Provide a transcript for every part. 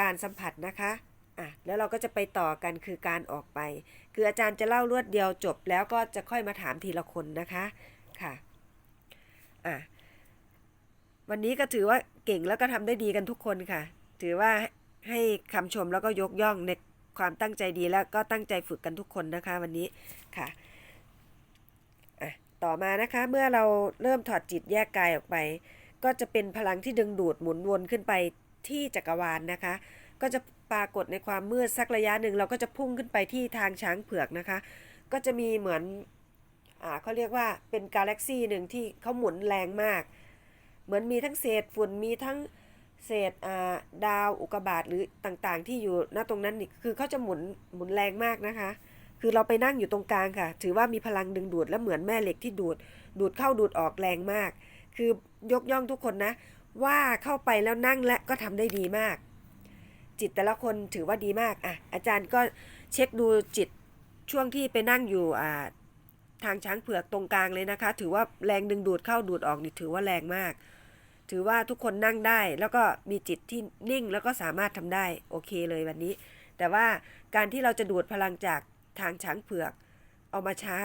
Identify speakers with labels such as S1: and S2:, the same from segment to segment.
S1: การสัมผัสนะคะอะแล้วเราก็จะไปต่อกันคือการออกไป คืออาจารย์จะเล่ารวดเดียวจบ แล้วก็จะค่อยมาถามทีละคนนะคะค่ะอะวันนี้ก็ถือว่าเก่งแล้วก็ทำได้ดีกันทุกคนค่ะ ถือว่าให้คำชมแล้วก็ยกย่องในความตั้งใจดีแล้วก็ตั้งใจฝึกกันทุกคนนะคะวันนี้ค่ะอะต่อมานะคะเมื่อเราเริ่มถอดจิตแยกกายออกไป ก็จะเป็นพลังที่ดึงดูดหมุนวนขึ้นไป ที่จักรวาลนะคะ ก็จะปรากฏในความมืดสักระยะหนึ่งเราก็จะพุ่งขึ้นไปที่ทางช้างเผือกนะคะ ก็จะมีเหมือนอ่าเขาเรียกว่าเป็นกาแล็กซี่หนึ่งที่เขาหมุนแรงมาก เหมือนมีทั้งเศษฝุ่นมีทั้งเศษอ่าดาวอุกกาบาตหรือต่างๆ ที่อยู่ณตรงนั้นนี่คือเขาจะหมุนหมุนแรงมากนะคะคือเราไปนั่งอยู่ตรงกลางค่ะ ถือว่ามีพลังดึงดูดและเหมือนแม่เหล็กที่ดูด ดูดเข้าดูดออกแรงมาก คือยกย่องทุกคนนะ ว่าเข้าไปแล้วนั่งและก็ทำได้ดีมาก จิตแต่ละคนถือว่าดีมากอะอาจารย์ก็เช็คดูจิตช่วงที่ไปนั่งอยู่อ่าทางช้างเผือกตรงกลางเลยนะคะ ถือว่าแรงดึงดูดเข้าดูดออกนี่ถือว่าแรงมาก ถือว่าทุกคนนั่งได้แล้วก็มีจิตที่นิ่งแล้วก็สามารถทำได้โอเคเลยวันนี้ แต่ว่าการที่เราจะดูดพลังจากทางช้างเผือก เอามาใช้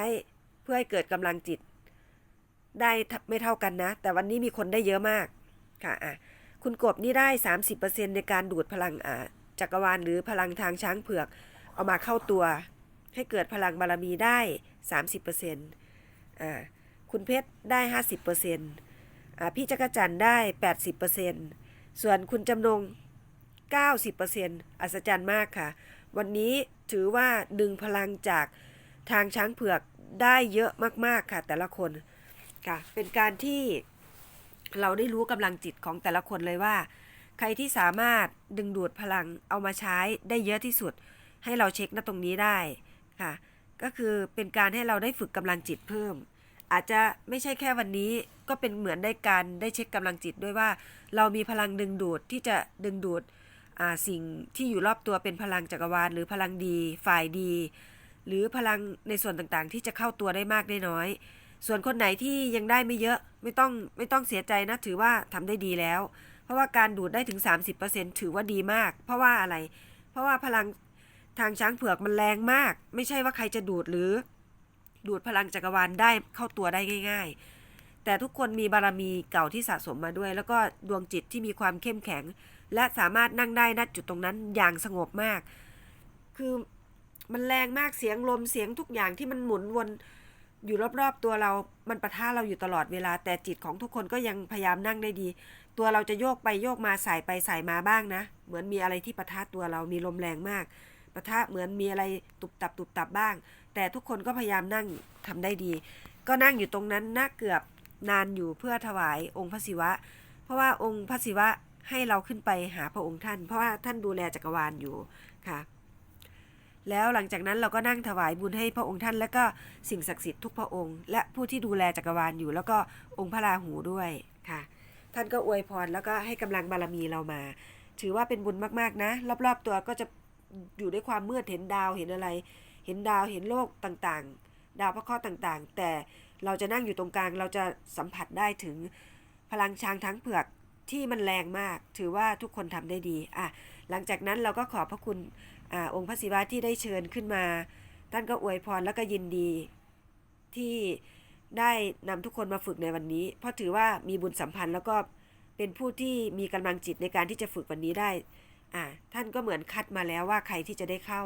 S1: เพื่อให้เกิดกำลังจิต ได้ไม่เท่ากันนะ แต่วันนี้มีคนได้เยอะมาก ค่ะอะคุณกบนี่ได้ 30%ในการดูดพลังอ่าจักรวาลหรือพลังทางช้างเผือก เอามาเข้าตัว ให้เกิดพลังบารมีได้ 30%อ่าคุณเพชรได้ 50%อ่าพี่จักรจันทร์ได้ 80%ส่วนคุณจำนง 90%อัศจรรย์มากค่ะ วันนี้ถือว่าดึงพลังจากทางช้างเผือกได้เยอะมาก ๆ ค่ะ แต่ละคนค่ะเป็นการที่ เราได้รู้กำลังจิตของแต่ละคนเลยว่า ใครที่สามารถดึงดูดพลังเอามาใช้ได้เยอะที่สุด ให้เราเช็คณตรงนี้ได้ค่ะ ก็คือเป็นการให้เราได้ฝึกกำลังจิตเพิ่ม อาจจะไม่ใช่แค่วันนี้ก็เป็นเหมือนได้การได้เช็คกำลังจิตด้วยว่า เรามีพลังดึงดูดที่จะดึงดูดอ่าสิ่งที่อยู่รอบตัวเป็นพลังจักรวาลหรือพลังดี ฝ่ายดี หรือพลังในส่วนต่างๆ ที่จะเข้าตัวได้มากได้น้อย ส่วนคนไหนที่ยังได้ไม่เยอะไม่ต้องไม่ต้องเสียใจนะถือว่าทำได้ดีแล้ว เพราะว่าการดูดได้ถึง 30%ถือว่าดีมาก เพราะว่าอะไร เพราะว่าพลังทางช้างเผือกมันแรงมาก ไม่ใช่ว่าใครจะดูดหรือ ดูดพลังจักรวาลได้เข้าตัวได้ง่าย ๆ แต่ทุกคนมีบารมีเก่าที่สะสมมาด้วย แล้วก็ดวงจิตที่มีความเข้มแข็ง และสามารถนั่งได้ณจุดตรงนั้นอย่างสงบมาก คือมันแรงมากเสียงลมเสียงทุกอย่างที่มันหมุนวน อยู่รอบๆตัวเรา มันประทะเราอยู่ตลอดเวลา แต่จิตของทุกคนก็ยังพยายามนั่งได้ดี ตัวเราจะโยกไปโยกมาสายไปสายมาบ้างนะ เหมือนมีอะไรที่ประทะตัวเรา มีลมแรงมาก ประทะเหมือนมีอะไรตุบตับตุบตับบ้าง แต่ทุกคนก็พยายามนั่งทำได้ดี ก็นั่งอยู่ตรงนั้นน่าเกือบนานอยู่เพื่อถวายองค์พระศิวะ เพราะว่าองค์พระศิวะให้เราขึ้นไปหาพระองค์ท่าน เพราะว่าท่านดูแลจักรวาลอยู่ค่ะ แล้วหลังจากนั้นเราก็นั่งถวายบุญให้พระองค์ท่าน และก็สิ่งศักดิ์สิทธิ์ทุกพระองค์ และผู้ที่ดูแลจักรวาลอยู่ แล้วก็องค์พระราหูด้วยค่ะ ท่านก็อวยพรแล้วก็ให้กำลังบารมีเรามา ถือว่าเป็นบุญมากๆนะ รอบๆตัวก็จะอยู่ด้วยความมืดเห็นดาวเห็นอะไร เห็นดาวเห็นโลกต่างๆ ดาวพระเคราะห์ต่างๆ แต่เราจะนั่งอยู่ตรงกลางเราจะสัมผัสได้ถึงพลังช้างทั้งเผือกที่มันแรงมาก ถือว่าทุกคนทำได้ดีอะหลังจากนั้นเราก็ขอบพระคุณ อองค์พระศิวะที่ได้เชิญขึ้นมา ท่านก็อวยพรแล้วก็ยินดี ที่ได้นำทุกคนมาฝึกในวันนี้ เพราะถือว่ามีบุญสัมพันธ์แล้วก็เป็นผู้ที่มีกำลังจิตในการที่จะฝึกวันนี้ได้อ่าท่านก็เหมือนคัดมาแล้วว่าใครที่จะได้เข้า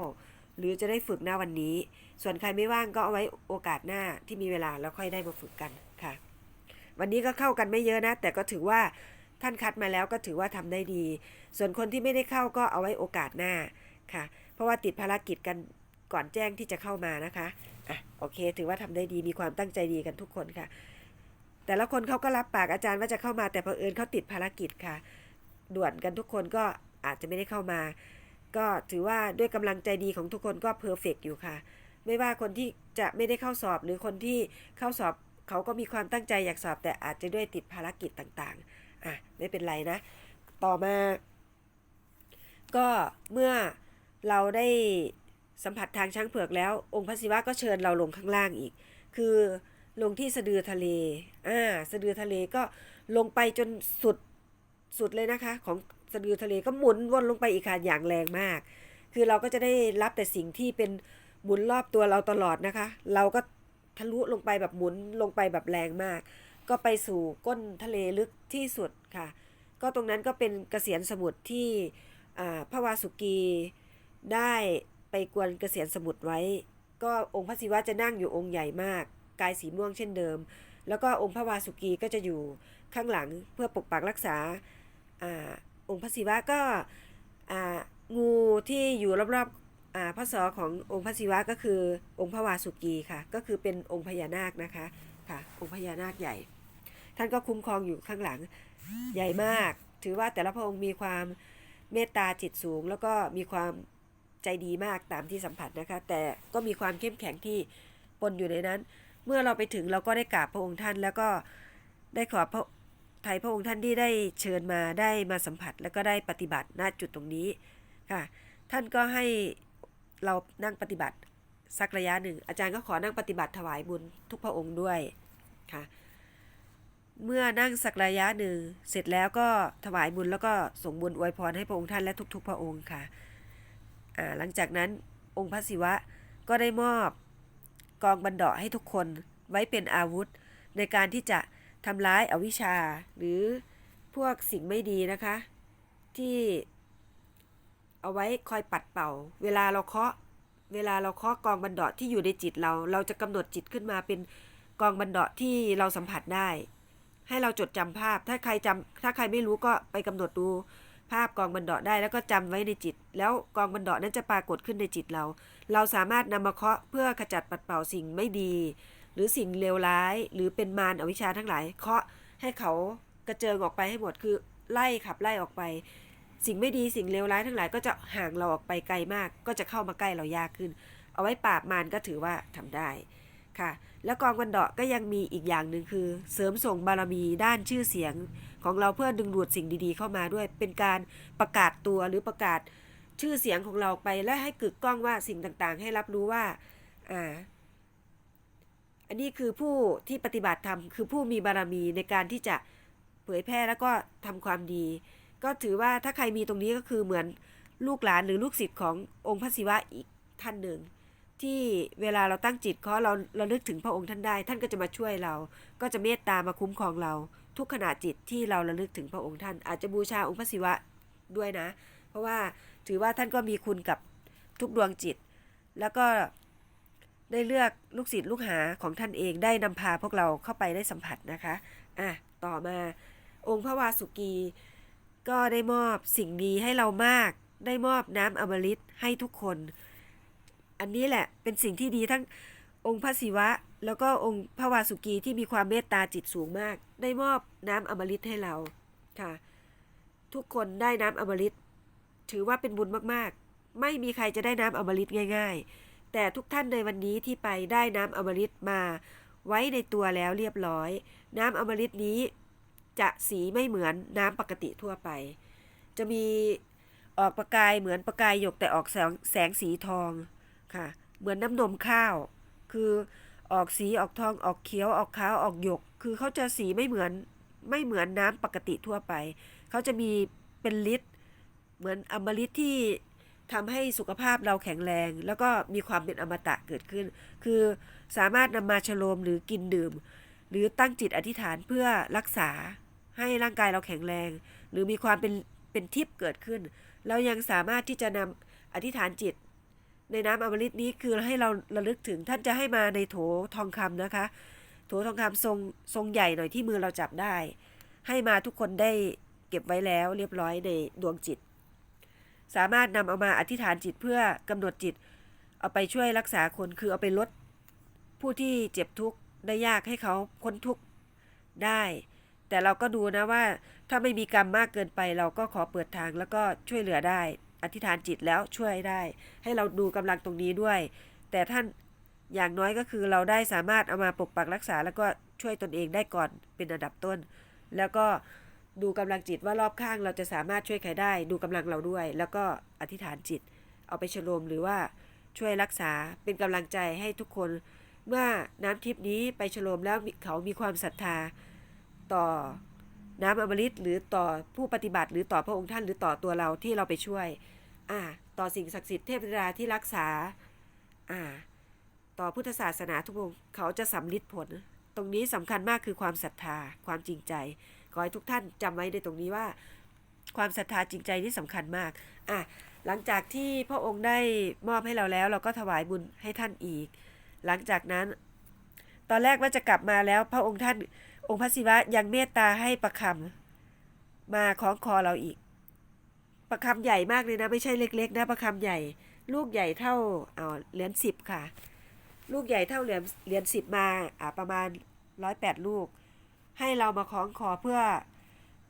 S1: หรือจะได้ฝึกหน้าวันนี้ ส่วนใครไม่ว่างก็เอาไว้โอกาสหน้าที่มีเวลาแล้วค่อยได้มาฝึกกันค่ะ วันนี้ก็เข้ากันไม่เยอะนะ แต่ก็ถือว่าท่านคัดมาแล้วก็ถือว่าทำได้ดี ส่วนคนที่ไม่ได้เข้าก็เอาไว้โอกาสหน้า ค่ะ เพราะว่าติดภารกิจกันก่อนแจ้งที่จะเข้ามานะคะอะโอเค ถือว่าทำได้ดีมีความตั้งใจดีกันทุกคนค่ะ แต่ละคนเขาก็รับปากอาจารย์ว่าจะเข้ามาแต่เผอิญเขาติดภารกิจค่ะ ด่วนกันทุกคนก็อาจจะไม่ได้เข้ามา ก็ถือว่าด้วยกำลังใจดีของทุกคนก็เพอร์เฟกอยู่ค่ะ ไม่ว่าคนที่จะไม่ได้เข้าสอบหรือคนที่เข้าสอบเขาก็มีความตั้งใจอยากสอบ แต่อาจจะด้วยติดภารกิจต่างๆอะไม่เป็นไรนะ ต่อมา ก็เมื่อ เราได้สัมผัสทางช้างเผือกแล้ว องค์พระศิวะก็เชิญเราลงข้างล่างอีก คือลงที่สะดือทะเล อ่า สะดือทะเลก็ลงไปจนสุดสุดเลยนะคะ ของสะดือทะเลก็หมุนวนลงไปอีกค่ะอย่างแรงมาก คือเราก็จะได้รับแต่สิ่งที่เป็นหมุนรอบตัวเราตลอดนะคะ เราก็ทะลุลงไปแบบหมุนลงไปแบบแรงมาก ก็ไปสู่ก้นทะเลลึกที่สุดค่ะ ก็ตรงนั้นก็เป็นเกษียณสมุทรที่พระวาสุกี ได้ไปกวนเกษียณสมุทรไว้ ก็องค์พระศิวะจะนั่งอยู่องค์ใหญ่มาก กายสีม่วงเช่นเดิม แล้วก็องค์พระวาสุกีก็จะอยู่ข้างหลังเพื่อปกปักรักษาอาองค์พระศิวะก็งูที่อยู่รอบๆอ่าพระศอขององค์พระศิวะก็คือองค์พระวาสุกีค่ะ ก็คือเป็นองค์พญานาคนะคะค่ะ องค์พญานาคใหญ่ ท่านก็คุ้มครองอยู่ข้างหลังใหญ่มาก ถือว่าแต่ละพระองค์มีความเมตตาจิตสูง แล้วก็มีความ ใจดีมากตามที่สัมผัสนะคะ แต่ก็มีความเข้มแข็งที่ปนอยู่ในนั้น เมื่อเราไปถึงเราก็ได้กราบพระองค์ท่าน แล้วก็ได้ขอพระไทยพระองค์ท่านที่ได้เชิญมาได้มาสัมผัส แล้วก็ได้ปฏิบัติณจุดตรงนี้ค่ะ ท่านก็ให้เรานั่งปฏิบัติสักระยะหนึ่ง อาจารย์ก็ขอนั่งปฏิบัติถวายบุญทุกพระองค์ด้วยค่ะเมื่อนั่งสักระยะหนึ่งเสร็จแล้วก็ถวายบุญแล้วก็ส่งบุญอวยพรให้พระองค์ท่านและทุก ๆ พระองค์ค่ะ หลังจากนั้นองค์พระศิวะก็ได้มอบกองบันดาให้ทุกคนไว้เป็นอาวุธ ในการที่จะทำร้ายอวิชชา หรือพวกสิ่งไม่ดีนะคะ ที่เอาไว้คอยปัดเป่า เวลาเราเคาะเวลาเราเคาะกองบันดาที่อยู่ในจิตเรา เราจะกำหนดจิตขึ้นมาเป็นกองบันดาที่เราสัมผัสได้ ให้เราจดจำภาพถ้าใครจำถ้าใครไม่รู้ก็ไปกำหนดดู ภาพกองบันเดาะได้แล้วก็จำไว้ในจิต แล้วกองบันเดาะนั้นจะปรากฏขึ้นในจิตเรา เราสามารถนำมาเคาะเพื่อขจัดปัดเป่าสิ่งไม่ดี หรือสิ่งเลวร้าย หรือเป็นมารอวิชชาทั้งหลาย เคาะให้เขากระเจิงออกไปให้หมดคือไล่ขับไล่ออกไป สิ่งไม่ดีสิ่งเลวร้ายทั้งหลายก็จะห่างเราออกไปไกลมาก ก็จะเข้ามาใกล้เรายากขึ้น เอาไว้ปราบมารก็ถือว่าทำได้ ค่ะ แล้วกองกันเดาะก็ยังมีอีกอย่างหนึ่งคือ เสริมส่งบารมีด้านชื่อเสียงของเราเพื่อดึงดูดสิ่งดีๆ เข้ามาด้วย เป็นการประกาศตัวหรือประกาศชื่อเสียงของเราไปและให้กึกก้องว่าสิ่งต่างๆ ให้รับรู้ว่าอ่าอันนี้คือผู้ที่ปฏิบัติธรรมคือผู้มีบารมีในการที่จะเผยแพร่แล้วก็ทำความดี ก็ถือว่าถ้าใครมีตรงนี้ก็คือเหมือนลูกหลานหรือลูกศิษย์ขององค์พระศิวะอีกท่านหนึ่ง ที่เวลาเราตั้งจิตเขาเราเราลึกถึงพระองค์ท่านได้ ท่านก็จะมาช่วยเรา ก็จะเมตตามาคุ้มครองเรา ทุกขณะจิตที่เราระลึกถึงพระองค์ท่าน อาจจะบูชาองค์พระศิวะด้วยนะ เพราะว่าถือว่าท่านก็มีคุณกับทุกดวงจิต แล้วก็ได้เลือกลูกศิษย์ลูกหาของท่านเองได้นำพาพวกเราเข้าไปได้สัมผัสนะคะอะต่อมาองค์พระวาสุกี ก็ได้มอบสิ่งดีให้เรามาก ได้มอบน้ำอมฤตให้ทุกคน อันนี้แหละเป็นสิ่งที่ดีทั้งองค์พระศิวะ แล้วก็องค์พระวาสุกีที่มีความเมตตาจิตสูงมาก ได้มอบน้ำอมฤตให้เราค่ะ ทุกคนได้น้ำอมฤตถือว่าเป็นบุญมากๆ ไม่มีใครจะได้น้ำอมฤตง่าย ๆ แต่ทุกท่านในวันนี้ที่ไปได้น้ำอมฤตมาไว้ในตัวแล้วเรียบร้อย น้ำอมฤตนี้จะสีไม่เหมือนน้ำปกติทั่วไป จะมีออกประกายเหมือนประกายหยกแต่ออกแสงแสงสีทอง ค่ะ เหมือนน้ำนมข้าว คือออกสีออกทองออกเขียวออกขาวออกหยก คือเขาจะสีไม่เหมือนไม่เหมือนน้ำปกติทั่วไป เขาจะมีเป็นลิตร เหมือนอมฤตที่ทำให้สุขภาพเราแข็งแรง แล้วก็มีความเป็นอมตะเกิดขึ้น คือสามารถนำมาฉโลมหรือกินดื่ม หรือตั้งจิตอธิษฐานเพื่อรักษาให้ร่างกายเราแข็งแรง หรือมีความเป็นเป็นทิพย์เกิดขึ้น เรายังสามารถที่จะนำอธิษฐานจิต ในน้ำอมฤตนี้คือให้เราระลึกถึงท่านจะให้มาในโถทองคำนะคะ โถทองคำทรงทรงใหญ่หน่อยที่มือเราจับได้ ให้มาทุกคนได้เก็บไว้แล้วเรียบร้อยในดวงจิต สามารถนำเอามาอธิษฐานจิตเพื่อกำหนดจิต เอาไปช่วยรักษาคนคือเอาไปลดผู้ที่เจ็บทุกข์ได้ยากให้เขาพ้นทุกข์ได้ แต่เราก็ดูนะว่าถ้าไม่มีกรรมมากเกินไปเราก็ขอเปิดทางแล้วก็ช่วยเหลือได้ อธิษฐานจิตแล้วช่วยได้ ให้เราดูกำลังตรงนี้ด้วย แต่ท่านอย่างน้อยก็คือเราได้สามารถเอามาปกปักรักษา แล้วก็ช่วยตนเองได้ก่อนเป็นอันดับต้น แล้วก็ดูกำลังจิตว่ารอบข้างเราจะสามารถช่วยใครได้ ดูกำลังเราด้วย แล้วก็อธิษฐานจิต เอาไปฉลมหรือว่าช่วยรักษาเป็นกำลังใจให้ทุกคน เมื่อน้ำทิพนี้ไปฉลมแล้วเขามีความศรัทธาต่อ น้ำอมฤตหรือต่อผู้ปฏิบัติ หรือต่อพระองค์ท่านหรือต่อตัวเราที่เราไปช่วย อ่า ต่อสิ่งศักดิ์สิทธิ์เทพธิดาที่รักษา อ่า ต่อพุทธศาสนาทุกองค์เขาจะสำลิดผล ตรงนี้สำคัญมากคือความศรัทธาความจริงใจ ขอให้ทุกท่านจำไว้ในตรงนี้ว่า ความศรัทธาจริงใจนี่สำคัญมาก อะหลังจากที่พระองค์ได้มอบให้เราแล้ว เราก็ถวายบุญให้ท่านอีก หลังจากนั้น ตอนแรกว่าจะกลับมาแล้วพระองค์ท่าน องค์พระศิวะยังเมตตาให้ประคำมาคล้องคอเราอีก ประคำใหญ่มากเลยนะ ไม่ใช่เล็ก ๆ นะประคำใหญ่ ลูกใหญ่เท่าเอาเหรียญสิบค่ะ ลูกใหญ่เท่าเหรียญเหรียญสิบมาอ่าประมาณร้อยแปดลูก ให้เรามาคล้องคอเพื่อ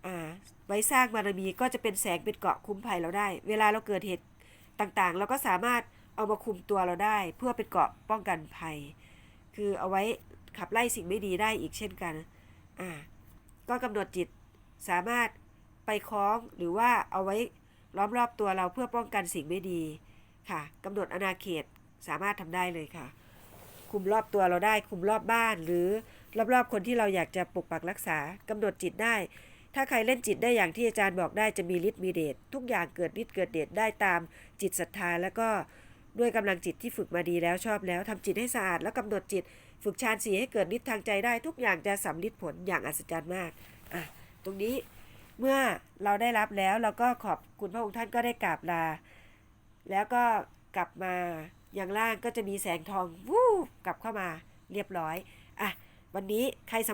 S1: อ่าไว้สร้างบารมีก็จะเป็นแสงเป็นเกาะคุ้มภัยเราได้ เวลาเราเกิดเหตุต่างๆ เราก็สามารถเอามาคุมตัวเราได้ เพื่อเป็นเกาะป้องกันภัย คือเอาไว้ขับไล่สิ่งไม่ดีได้อีกเช่นกัน อ่าก็กำหนดจิตสามารถไปคล้องหรือว่าเอาไว้ล้อมรอบตัวเราเพื่อป้องกันสิ่งไม่ดีค่ะกำหนดอาณาเขตสามารถทำได้เลยค่ะ คุมรอบตัวเราได้ คุมรอบบ้านหรือรอบๆคนที่เราอยากจะปกปักรักษากำหนดจิตได้ ถ้าใครเล่นจิตได้อย่างที่อาจารย์บอกได้จะมีฤทธิ์มีเดชทุกอย่างเกิดฤทธิ์เกิดเดชได้ตามจิตศรัทธาแล้วก็ ด้วยกำลังจิตที่ฝึกมาดีแล้วชอบแล้วทำจิตให้สะอาดแล้วกำหนดจิต ฝึกฌานสีให้เกิดฤทธิ์ทางใจได้ทุกอย่างจะสำลิดผลอย่างอัศจรรย์มากอะตรงนี้เมื่อเราได้รับแล้วเราก็ขอบคุณพระองค์ท่านก็ได้กราบลา แล้วก็กลับมาอย่างล่างก็จะมีแสงทองวูบกลับเข้ามาเรียบร้อยอะวันนี้ใครส